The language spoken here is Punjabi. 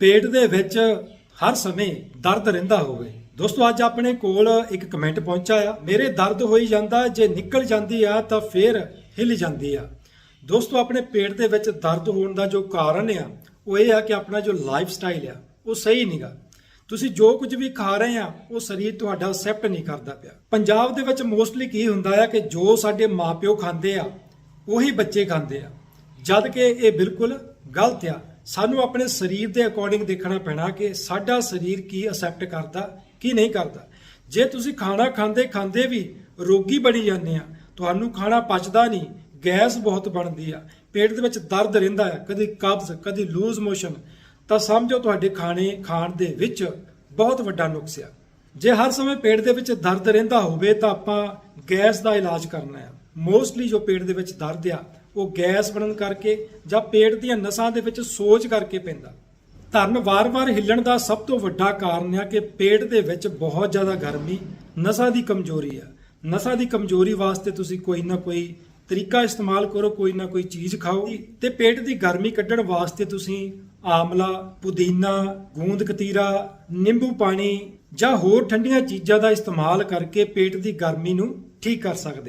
ਪੇਟ ਦੇ ਵਿੱਚ ਹਰ ਸਮੇਂ ਦਰਦ ਰਹਿੰਦਾ ਹੋਵੇ। ਦੋਸਤੋ, ਅੱਜ ਆਪਣੇ ਕੋਲ ਇੱਕ ਕਮੈਂਟ ਪਹੁੰਚਾ ਆ। ਮੇਰੇ ਦਰਦ ਹੋਈ ਜਾਂਦਾ, ਜੇ ਨਿਕਲ ਜਾਂਦੀ ਆ, ਤਾਂ ਫੇਰ ਹਿੱਲ ਜਾਂਦੀ ਆ। ਦੋਸਤੋ, ਆਪਣੇ ਪੇਟ ਦੇ ਵਿੱਚ ਦਰਦ ਹੋਣ ਦਾ ਜੋ ਕਾਰਨ ਆ, ਉਹ ਇਹ ਆ ਕਿ ਆਪਣਾ ਜੋ ਲਾਈਫ ਸਟਾਈਲ ਆ, ਉਹ ਸਹੀ ਨਹੀਂਗਾ ਤੁਸੀਂ ਜੋ ਕੁਝ ਵੀ ਖਾ ਰਹੇ ਆ, ਉਹ ਸਰੀਰ ਤੁਹਾਡਾ ਅਸੈਪਟ ਨਹੀਂ ਕਰਦਾ ਪਿਆ। ਪੰਜਾਬ ਦੇ ਵਿੱਚ ਮੋਸਟਲੀ ਕੀ ਹੁੰਦਾ ਆ ਕਿ ਜੋ ਸਾਡੇ ਮਾਪਿਓ ਖਾਂਦੇ ਆ, ਉਹੀ ਬੱਚੇ ਖਾਂਦੇ ਆ। ਜਦ ਕਿ ਇਹ ਬਿਲਕੁਲ ਗਲਤ ਆ। ਸਾਨੂੰ ਆਪਣੇ ਸਰੀਰ ਦੇ ਅਕੋਰਡਿੰਗ ਦੇਖਣਾ ਪੈਣਾ ਕਿ ਸਾਡਾ ਸਰੀਰ ਕੀ ਅਸੈਪਟ ਕਰਦਾ, ਕੀ ਨਹੀਂ ਕਰਦਾ। ਜੇ ਤੁਸੀਂ ਖਾਣਾ ਖਾਂਦੇ ਖਾਂਦੇ ਵੀ ਰੋਗੀ ਬਣੀ ਜਾਂਦੇ ਆ, ਤੁਹਾਨੂੰ ਖਾਣਾ ਪਚਦਾ ਨਹੀਂ, ਗੈਸ ਬਹੁਤ ਬਣਦੀ ਆ, ਪੇਟ ਦੇ ਵਿੱਚ ਦਰਦ ਰਹਿੰਦਾ ਆ, ਕਦੀ ਕਬਜ਼ ਕਦੀ ਲੂਜ਼ ਮੋਸ਼ਨ ਤਾਂ ਸਮਝੋ ਤੁਹਾਡੇ ਖਾਣੇ ਖਾਣ ਦੇ ਵਿੱਚ ਬਹੁਤ ਵੱਡਾ ਨੁਕਸ ਆ। ਜੇ ਹਰ ਸਮੇਂ ਪੇਟ ਦੇ ਵਿੱਚ ਦਰਦ ਰਹਿੰਦਾ ਹੋਵੇ ਤਾਂ ਆਪਾਂ ਗੈਸ ਦਾ ਇਲਾਜ ਕਰਨਾ ਹੈ ਮੋਸਟਲੀ ਜੋ ਪੇਟ ਦੇ ਵਿੱਚ ਦਰਦ ਆ ਉਹ ਗੈਸ ਬਣਨ ਕਰਕੇ ਜਾਂ ਪੇਟ ਦੀਆਂ ਨਸਾਂ ਦੇ ਵਿੱਚ ਸੋਜ ਕਰਕੇ ਪੈਂਦਾ। ਧਰਨ ਵਾਰ-ਵਾਰ ਹਿੱਲਣ ਦਾ ਸਭ ਤੋਂ ਵੱਡਾ ਕਾਰਨ ਆ ਕਿ ਪੇਟ ਦੇ ਵਿੱਚ ਬਹੁਤ ਜ਼ਿਆਦਾ ਗਰਮੀ, ਨਸਾਂ ਦੀ ਕਮਜ਼ੋਰੀ ਆ। ਨਸਾਂ ਦੀ ਕਮਜ਼ੋਰੀ ਵਾਸਤੇ ਤੁਸੀਂ ਕੋਈ ਨਾ ਕੋਈ ਤਰੀਕਾ ਇਸਤੇਮਾਲ ਕਰੋ, ਕੋਈ ਨਾ ਕੋਈ ਚੀਜ਼ ਖਾਓ। ਤੇ ਪੇਟ ਦੀ ਗਰਮੀ ਕੱਢਣ ਵਾਸਤੇ ਤੁਸੀਂ ਆਮਲਾ, ਪੁਦੀਨਾ, ਗੂੰਦ ਕਤੀਰਾ, ਨਿੰਬੂ ਪਾਣੀ ਜਾਂ ਹੋਰ ਠੰਡੀਆਂ ਚੀਜ਼ਾਂ ਦਾ ਇਸਤੇਮਾਲ ਕਰਕੇ ਪੇਟ ਦੀ ਗਰਮੀ ਨੂੰ ਠੀਕ ਕਰ ਸਕਦੇ